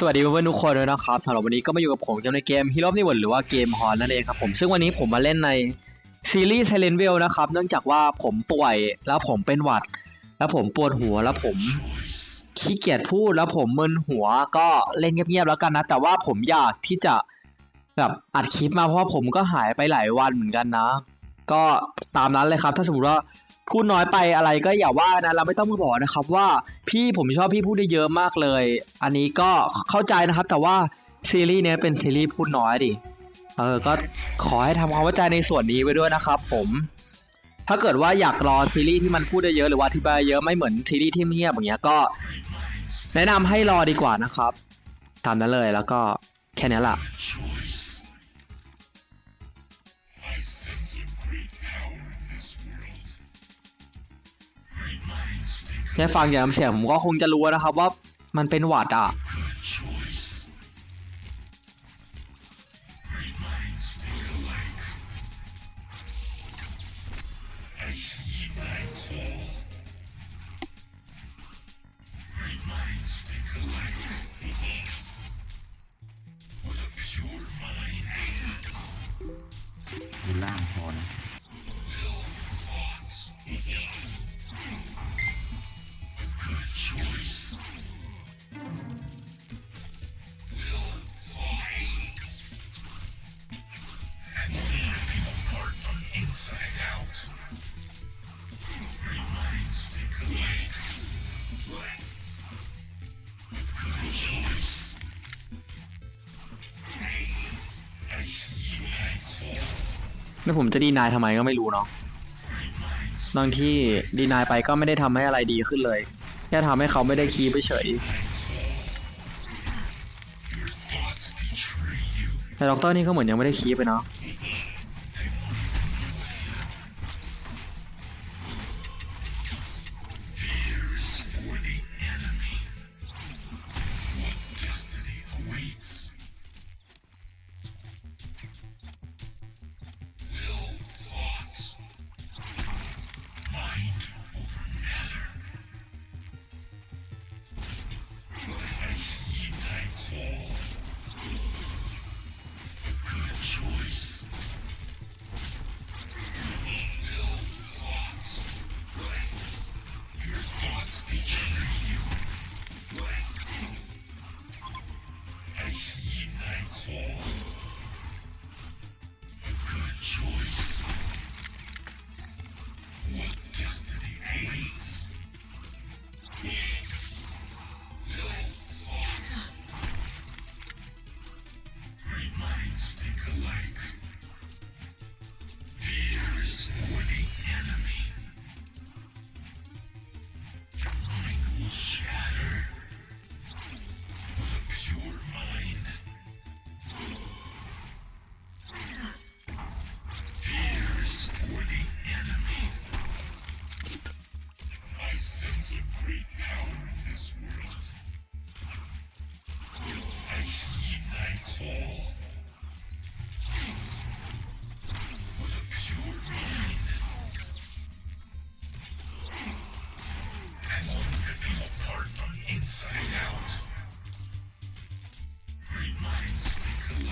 สวัสดีเพื่อนๆทุกคนด้วยนะครับสำหรับวันนี้ก็มาอยู่กับผมในเกม Hero of the World หรือว่าเกมฮอนนั่นเองครับผมซึ่งวันนี้ผมมาเล่นในซีรีส์ Silent Veil นะครับเนื่องจากว่าผมป่วยแล้วผมเป็นหวัด แล้วผมปวดหัวแล้วผมขี้เกียจพูดแล้วผมมึนหัวก็เล่นเงียบๆแล้วกันนะ แต่ว่าผมอยากที่จะแบบอัดคลิปมาเพราะว่าผมก็หายไปหลายวันเหมือนกันนะ ก็ตามนั้นเลยครับ ถ้าสมมติว่า พูดน้อยไปอะไรก็อย่าว่านะเราไม่ต้องมาบอกนะครับว่าพี่ผมชอบพี่พูดได้เยอะมากเลย อันนี้ก็เข้าใจนะครับ แต่ว่าซีรีส์เนี้ยเป็นซีรีส์พูดน้อยดิเออก็ขอให้ทำความเข้าใจในส่วนนี้ไว้ด้วยนะครับ ผม ถ้าเกิดว่าอยากรอซีรีส์ที่มันพูดได้เยอะหรือว่าอธิบายเยอะไม่เหมือนซีรีส์ที่เงียบอย่างเงี้ยก็ แนะนำให้รอดีกว่านะครับตามนั้นเลยแล้วก็แค่นี้แหละ แค่ฟังจากน้ำเสียงผมก็คงจะรู้นะครับว่ามันเป็นหวัดอะ inside out. Great minds think alike. A good choice. I heed thy call. แล้วผมจะดีนายทำไมก็ไม่รู้เนาะ บางที่ดีนายไปก็ไม่ได้ทำให้อะไรดีขึ้นเลย แค่ทำให้เขาไม่ได้คีย์ไปเฉย Your thoughts betray you. แต่ด็อกเตอร์นี่ก็เหมือนยังไม่ได้คีย์ไปเนาะ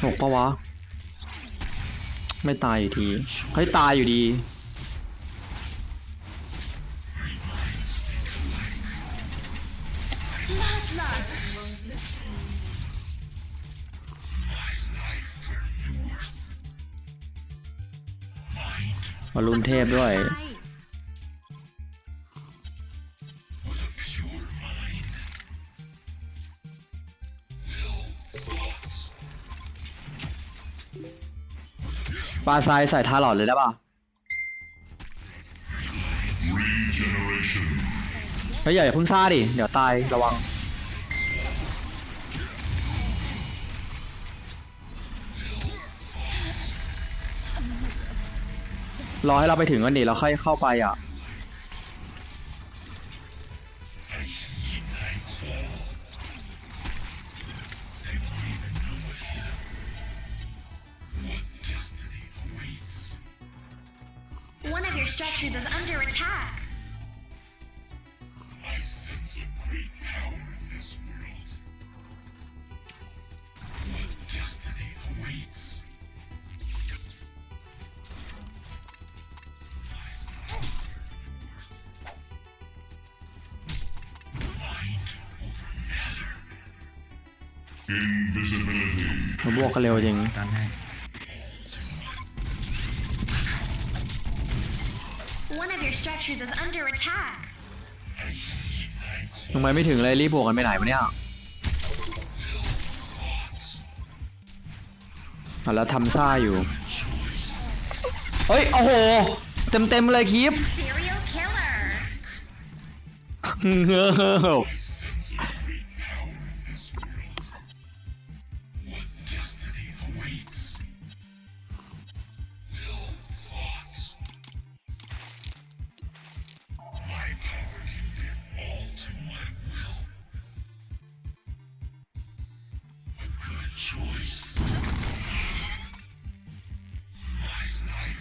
หกปะวะ ไม่ตายอยู่ทีเฮ้ยตายอยู่ดี มาลุนเทพด้วย ปลาทรายใส่ทาหลอดเลยได้ป่ะเฮ้ยอย่าเพิ่งซ่าดิ เดี๋ยวตายระวัง รอให้เราไปถึงก่อนดิเราค่อยเข้าไปอะ มันบวกกันเร็วจริงกันให้ One of your structures is under attack. ทำไมไม่ถึงเลยรีบบวกกันไปไหนวะเนี่ยอะแล้วทำซ่าอยู่ เฮ้ย โอ้โห เต็มเต็มๆเลยคลิป Serial killer. sense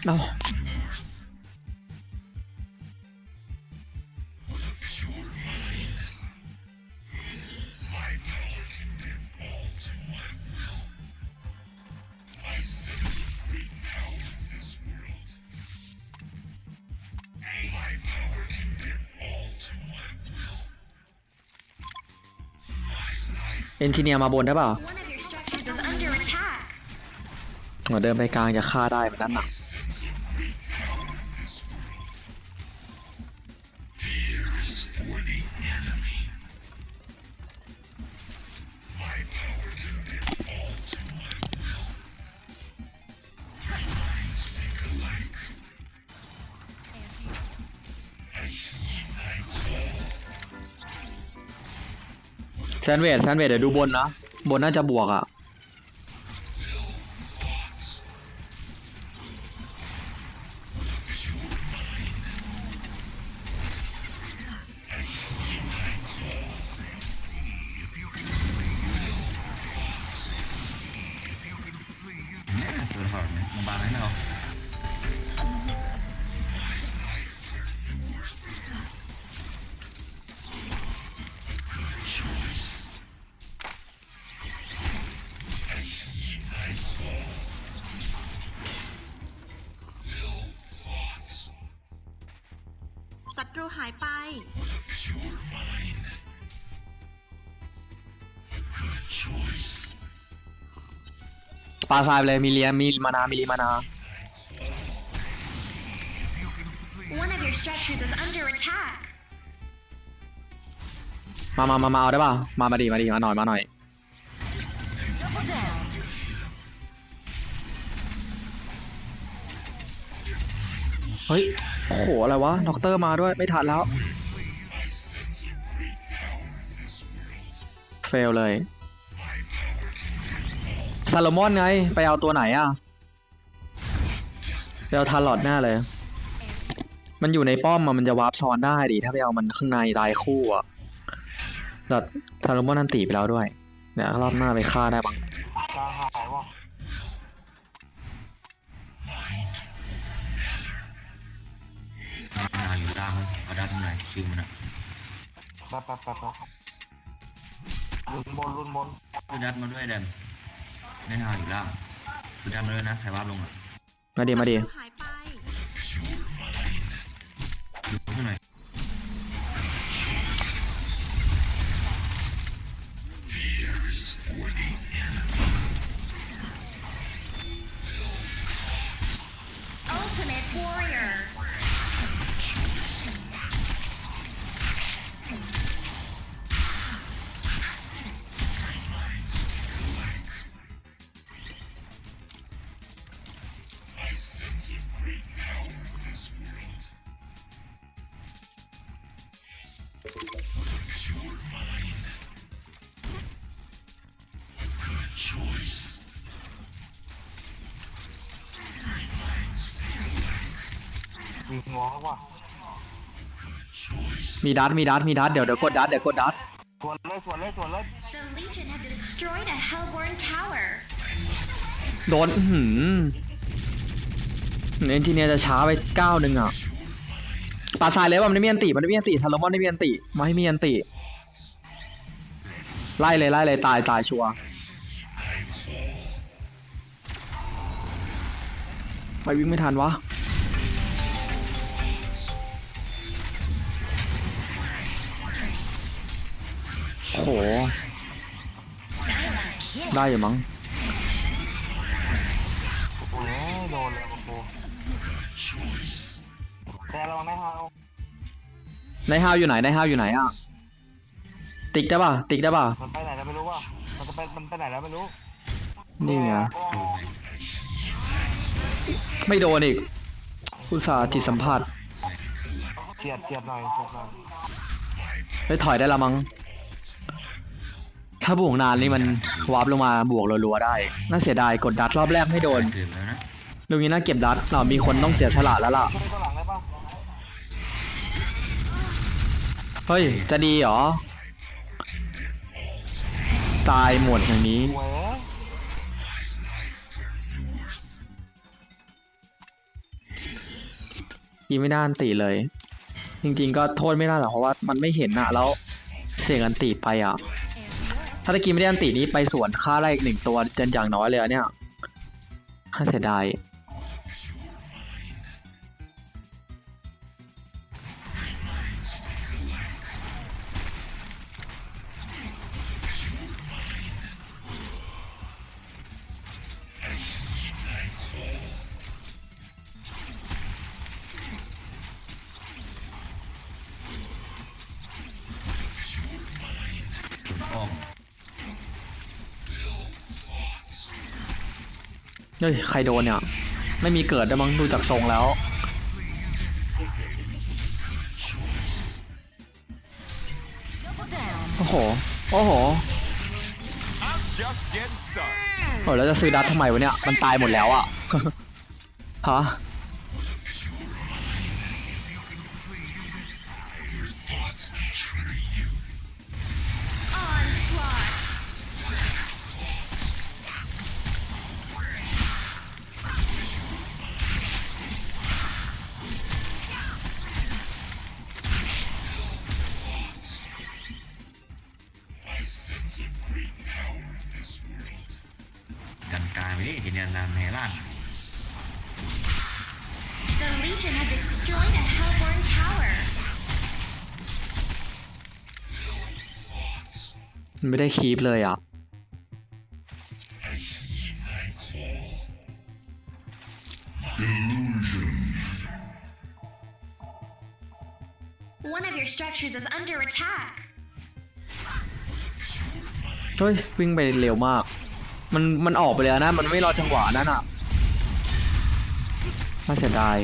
My life เอนจิเนียร์มาบนได้เปล่า One of your structures is under attack. หัวเดินไปกลางจะฆ่าได้เหมือนกันน แซนเวดแซนเวดเดี๋ยวดูบนนะ บนน่าจะบวกอะ ศัตรูหายไป with a pure mind. A good choice. ปลาทรายไปเลยมีเลียมีมานามีลีมานา One of your structures is under attack. มามามามาเอาได้ป่ะ มามาดีมาดีมาหน่อยมาหน่อย วะด็อกเตอร์มาด้วยไม่ทันแล้ว เฟลเลยซาโลมอนไง ไปเอาตัวไหนอะไปเอาทารลอดแน่เลย มันอยู่ในป้อมมันจะวาร์ปซ้อนได้ดิถ้าไปเอามันข้างในตายคู่อะแต่ซาโลมอนนันตีไปแล้วด้วยเดี๋ยวรอบหน้าไปฆ่าได้บ้างาอยู่ล่างนะเอาด้านตรงไหนคิวมันอะไปไปไปไปรุนบนรุนบนดูดัดมาด้วยเดนแน่นอนอยู่ล่างดูดัดมาด้วยนะใครว่าบลงอะมาดีมาดีหายไปดูข้างใน Fear I sense a great power in this world. With a pure mind. A good choice. Minds think alike. วิ่งงอว่ะ Good choice. มีดัตมีดัตมีดัตเดี๋ยวเดี๋ยวกดดัตเดี๋ยวกดดัตสวนเลยสวนเลยสวนเลย The Legion have destroyed a Hellborn tower. โดนอื้อหืม เอนจิเนียร์จะช้าไปก้าหนึ่งอะปาสายเลยว่ามันไม่มีอันติมันไม่มีอันติซาโลมอนไม่มีอันติมาให้มีอันติไล่เลยไล่เลยตายตายชัวไปวิ่งไม่ทันวะโหได้อยู่มั้ง ระวังไม่เท้าในห้าวอยู่ไหนในห้าวอยู่ไหนอะ ติ๊กได้ป่ะ ติ๊กได้ป่ะ มันไปไหนแล้วไม่รู้ว่ะมันจะไปมันไปไหนแล้วไม่รู้นี่ไง โอ้ดูไงไม่โดนอีก อุตส่าห์จิตสัมผัสเกียดเกียดหน่อยเกียดหน่อยเฮ้ยถอยได้ละมั้ง ถ้าบวกนานนี่มันวาร์ปลงมาบวกรัวๆได้ น่าเสียดายกดดัดรอบแรกไม่โดนเกือบแล้วนะ ลูกนี้น่าเก็บดัดเรามีคนต้องเสียสละแล้วล่ะ ช่วยตัวหลังได้ป เฮ้ย จะดีเหรอ ตายหมดอย่างนี้โว้ยยีไม่ได้อันติเลย จริงๆก็โทษไม่ได้หรอกเพราะว่ามันไม่เห็นอะแล้วเสียงอันติไปอะถ้าตะกี้ไม่ได้อันตินี้ไปสวนฆ่าได้อีกหนึ่งตัวจนอย่างน้อยเลยอะเนี่ยน่าเสียดาย เฮ้ยใครโดนเนี่ย ไม่มีเกิดด้วยมั้งดูจากทรงแล้ว โอ้โห โอ้โห Just getting started. โอ้แล้วจะซื้อดัตทำไมวะเนี่ย มันตายหมดแล้วอะฮะ ไม่ได้คีปเลยอะ One of your structures is under attack. เฮ้ย วิ่งไปเร็วมาก มันมันออกไปแล้วนะ มันไม่รอจังหวะนั่นอะน่าเสียดาย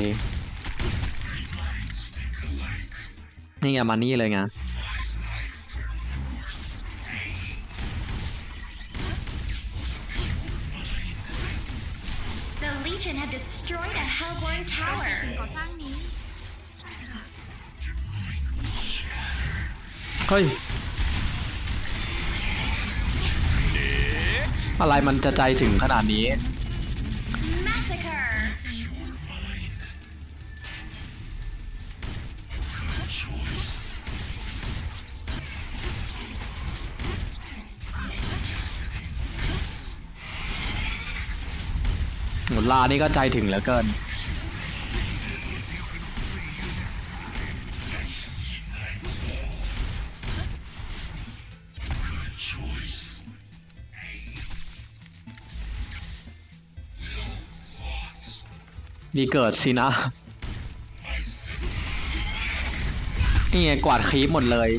นี่ไงมานี่เลยไง เฮ้ย อะไรมันจะใจถึงขนาดนี้ Massacre. หมุนลานี่ก็ใจถึงเหลือเกินีเกิดสินะ นี่ไงกวาดคีบหมดเลย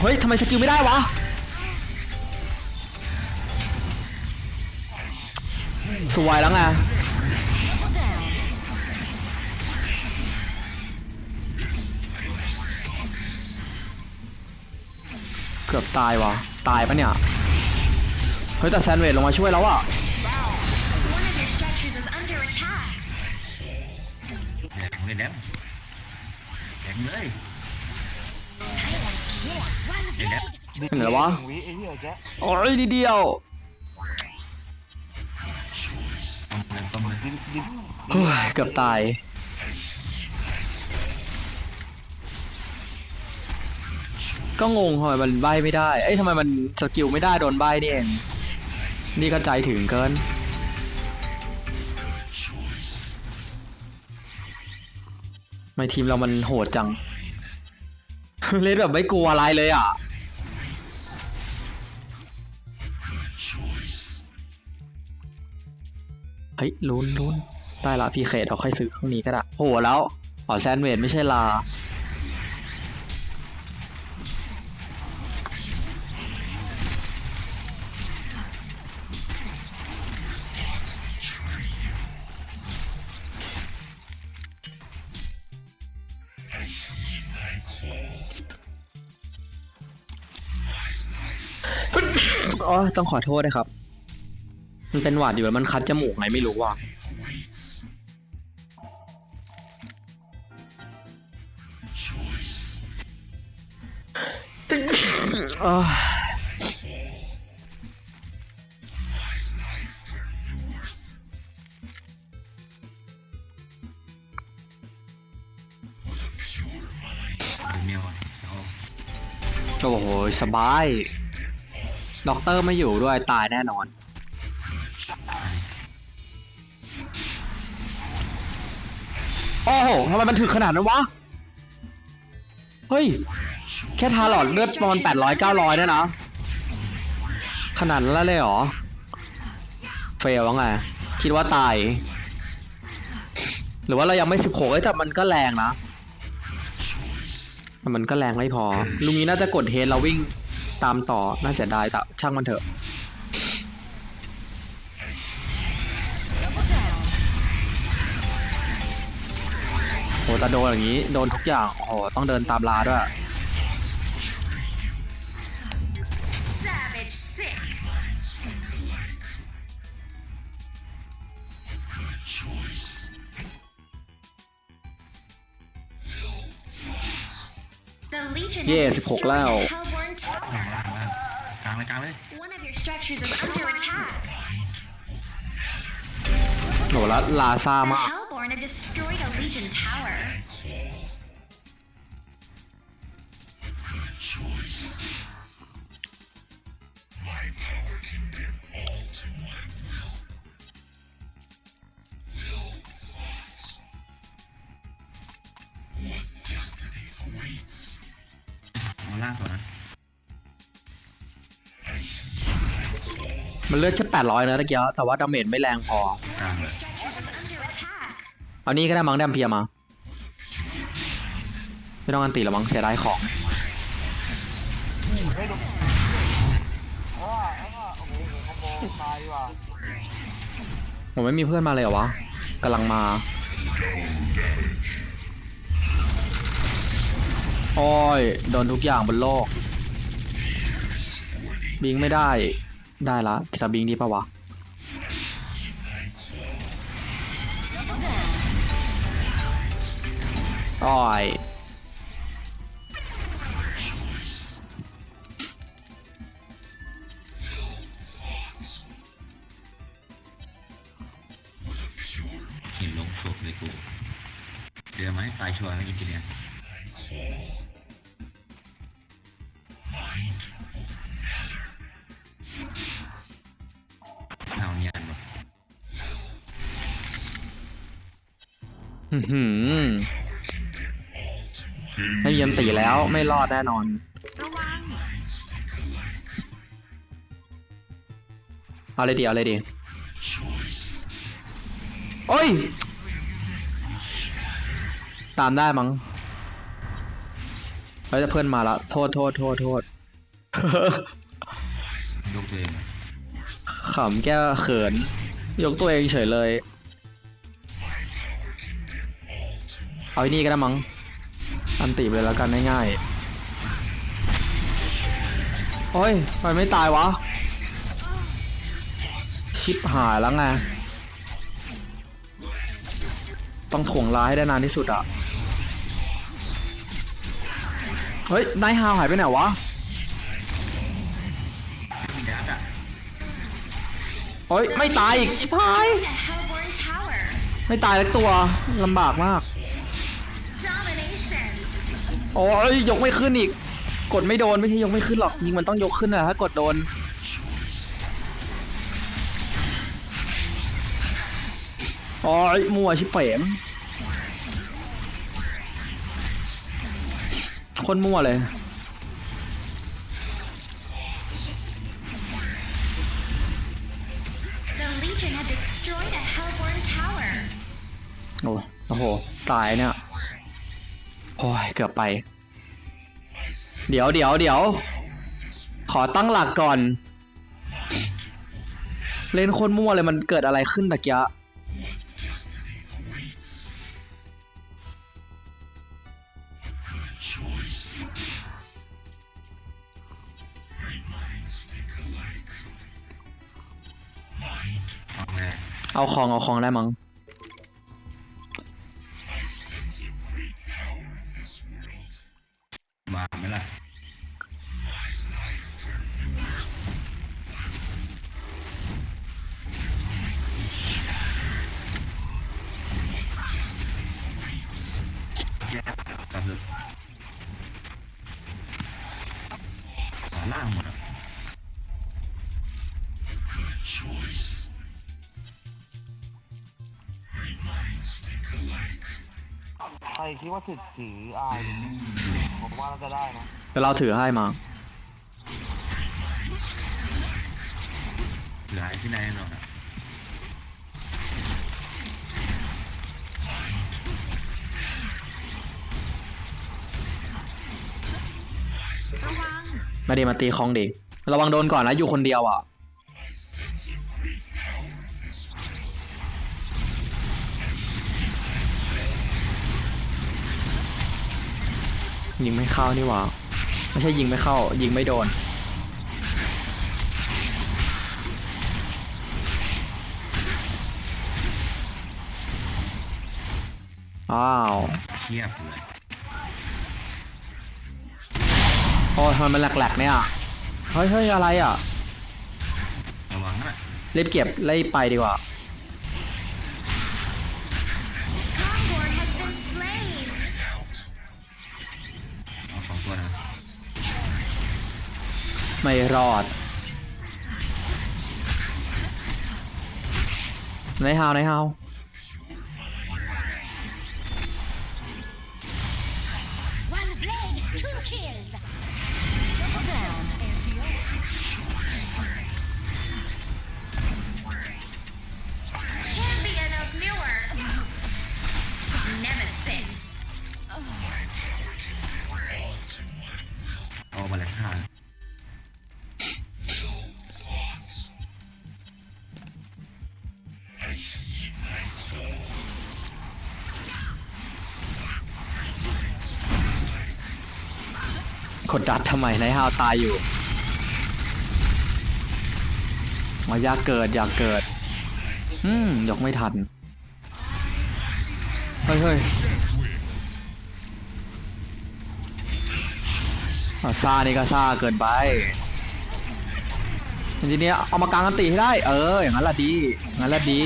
เฮ้ยทำไมสกิลไม่ได้วะ สวยแล้วไงเกือบตายวะตายปะเนี่ย เฮ้ยแต่แซนเวดลงมาช่วยแล้วอะ เห็นเหรอวะงวิไอ้เหี้ยแกโอ้ยนิดเดียวต้องเลยต้องเลยดินดินเฮ้ยเกือบตาย ก็งงทำไมมันใบไม่ได้ เอ้ยทำไมมันสกิลไม่ได้โดนใบนี่เอง นี่ก็ใจถึงเกิน ไม่ทีมเรามันโหดจัง เล่นแบบไม่กลัวอะไรเลยอะ เฮ้ยลุ้นลุ้นได้ละพี่เขตเอาค่อยซื้อเครื่องนี้ก็ได้โหแล้วอ๋อแซนเวดไม่ใช่ลาอ๋อต้องขอโทษนะครับ มันเป็นหวัดอยู่แล้วมันคัดจมูกไงไม่รู้ว่ะเอ้ยเป็นเมียวอะเอาโอ้โหสบาย ด็อกเตอร์ไม่อยู่ด้วยตายแน่นอน โอ้โหทำไมมันถึกขนาดนั้นวะ เฮ้ย แค่ทาหลอดเลือดประมาณแปดร้อยเก้าร้อยเนี่ยนะ ขนาดนั้นเลยเหรอ เฟลวะไง คิดว่าตาย หรือว่าเรายังไม่สิบหกเอ้ยแต่มันก็แรงนะ มันก็แรงไม่พอ ลุงนี้น่าจะกดเฮดเราวิ่งตามต่อ น่าเสียดายแต่ช่างมันเถอะ โหแต่โดนอย่างนี้ โดนทุกอย่าง โอ้โห ต้องเดินตามลาด้วย Savage sick. The Legion Yeah, has 16 destroyed แล้ว the Hellborn Tower. ล่างล่างล่างกลางเลยกลางเลย One of your structures is under attack. โหแล้วลาซ่ามาก มันเลือดแค่แปดร้อยนะตะเกียแต่ว่าดาเมจไม่แรงพอกลาง One เล of ย your structures is under attack. เอานี่ก็ได้มั้งแดมเพียมา ไม่ต้องอันตีหรอมั้งเสียดายของเฮ้ยดูเออเออโอ้โหคอมโบตายดีกว่าผมไม่มีเพื่อนมาเลยเหรอวะกำลังมาโอ้ยโดนทุกอย่างบนโลกบิงไม่ได้ ได้ละจะบิงดีปะวะ อ้อยเห็นลงโฉบเลยกูเดี๋ยวไหมตายชัวร์แล้วกินทีเนีย Mind over matter. เอาเนียนวะอื้อหือไม่มียันตีแล้วไม่รอดแน่นอน เอาเลยดิเอาเลยดิโอ้ย ตามได้มั้งเฮ้ยแต่เพื่อนมาละ โทษโทษโทษโทษยก ตัวเองขำแก้เขิน ยกตัวเองเฉยเลย เอาไอ้นี่ก็ได้มั้งอันติไปเลยแล้วกันง่ายๆ โอ้ยทำไมไม่ตายวะ ชิปหายแล้วไง ต้องถ่วงร้ายให้ได้นานที่สุดอะเฮ้ยนายฮาวหายไปไหนวะ โอ้ยไม่ตายอีกชิบหายไม่ตายแล้วตัวลำบากมาก โอ้ยยกไม่ขึ้นอีก กดไม่โดนไม่ใช่ยกไม่ขึ้นหรอกยิงมันต้องยกขึ้นนะถ้ากดโดน โอ้ยมัวชิบเป๋มคนมั่วเลย โอ้โอ้โห ตายเนี่ยโอ้ยเกือบไป เดี๋ยวเดี๋ยวเดี๋ยว ขอตั้งหลักก่อน เล่นโคนมั่วเลยมันเกิดอะไรขึ้นตะกี้ Destiny awaits. A good choice. Great minds think alike. Mind เอาไงเอาของเอาของได้มั้ง ล่างหมดอะ A good choice. Great minds think alike. ใครคิดว่าถึกถืออายผมว่าน่าจะได้นะเดี๋ยวเราถือให้มาเหลือไอ้ที่ไหนหรอกอะได้มาตีของดิระวังโดนก่อนนะอยู่คนเดียวอะยิงไม่เข้านี่หว่าไม่ใช่ยิงไม่เข้า ยิงไม่โดน อ้าวเทียบเลย โอ้ยทำไมมันแหลกๆเนี่ยเฮ้ยเฮ้ยอะไรอะระวังนะรีบเก็บรีบไปดีกว่า Concord has been slain. เอาสองตัวนะไม่รอดในฮาวในฮาว ดดัดทำไมในฮาวตายอยู่อ๋ออยากเกิดอยากเกิด อืมยกไม่ทัน เฮ้ยเฮ้ยอะซ่านี่ก็ซ่าเกินไปทีนี้เอามากลางกันตีให้ได้ เออ อย่างนั้นละดีอย่างนั้นละดี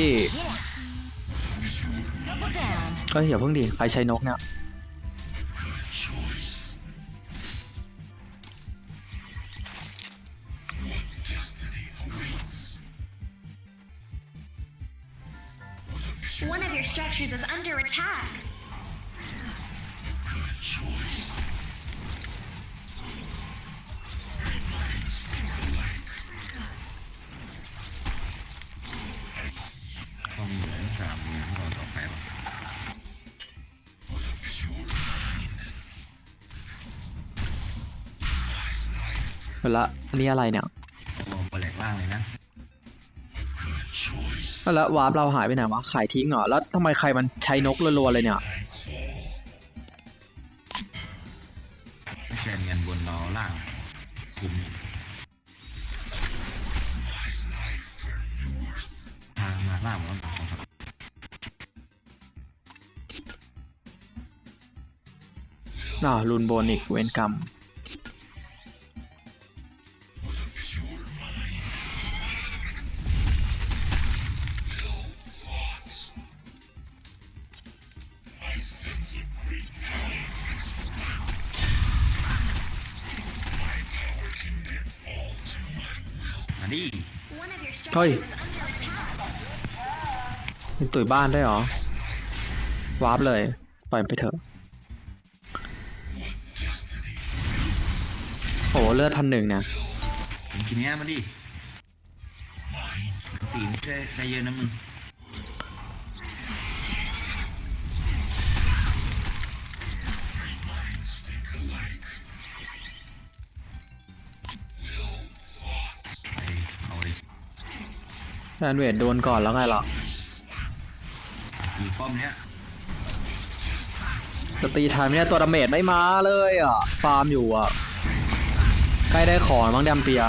Double down. ก็อย่าเพิ่งดิ ใครใช้นกเนี่ย One of your structures is under attack. good choice. Great minds think alike. ต้องเหลือสามมือที่เราต่อไปวะ What a pure mind. เวลาอันนี้อะไรเนี่ย แล้ววาร์ปเราหายไปไหนวะ ขายทิ้งเหรอ แล้วทำไมใครมันใช้นกรัวๆเลยเนี่ยไม่ใช่เงินบนเราล่างคุมทางมาล่างมันต้องสองสามน่ารุนโบนอีกเวนกรรม under attack. มีตุ๋ยบ้านได้เหรอ วาร์ปเลย ปล่อยไปเถอะ โอ้เลือดพันหนึ่งเนี่ยผมกินง่ายมาดิตีไม่ใช่ได้เยอะนะมึง แอนเวดโดนก่อนแล้วไงล่ะตีป้อมเนี้ยจะตีทันไหมเนี่ยตัวดาเมจไม่มาเลยอะ ฟาร์มอยู่อะ ใกล้ได้ของมั้งแดมเปีย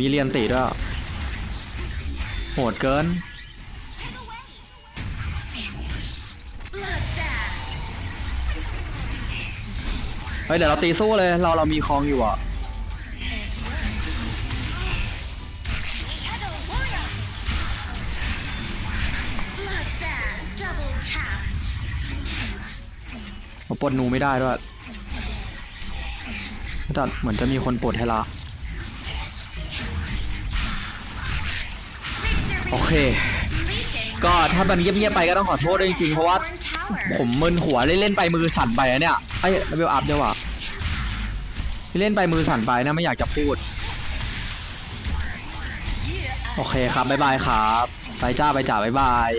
มีเรียนติด้วยโหดเกิน เฮ้ยเดี๋ยวเราตีสู้เลยเราเรามีคลองอยู่อะปลดหนูไม่ได้ด้วยแต่เหมือนจะมีคนปลดให้ละ เค ก็ถ้ามันเงียบๆไปก็ต้องขอโทษด้วยจริงๆ เพราะว่าผมมึนหัวเล่นๆไปมือสั่นไปอะเนี่ยไอ้เลเวลอัพเดียวอะเล่นไปมือสั่นไปนะไม่อยากจะพูด โอเคครับบ๊ายบายครับ ไปจ้าไปจ่าบ๊ายบาย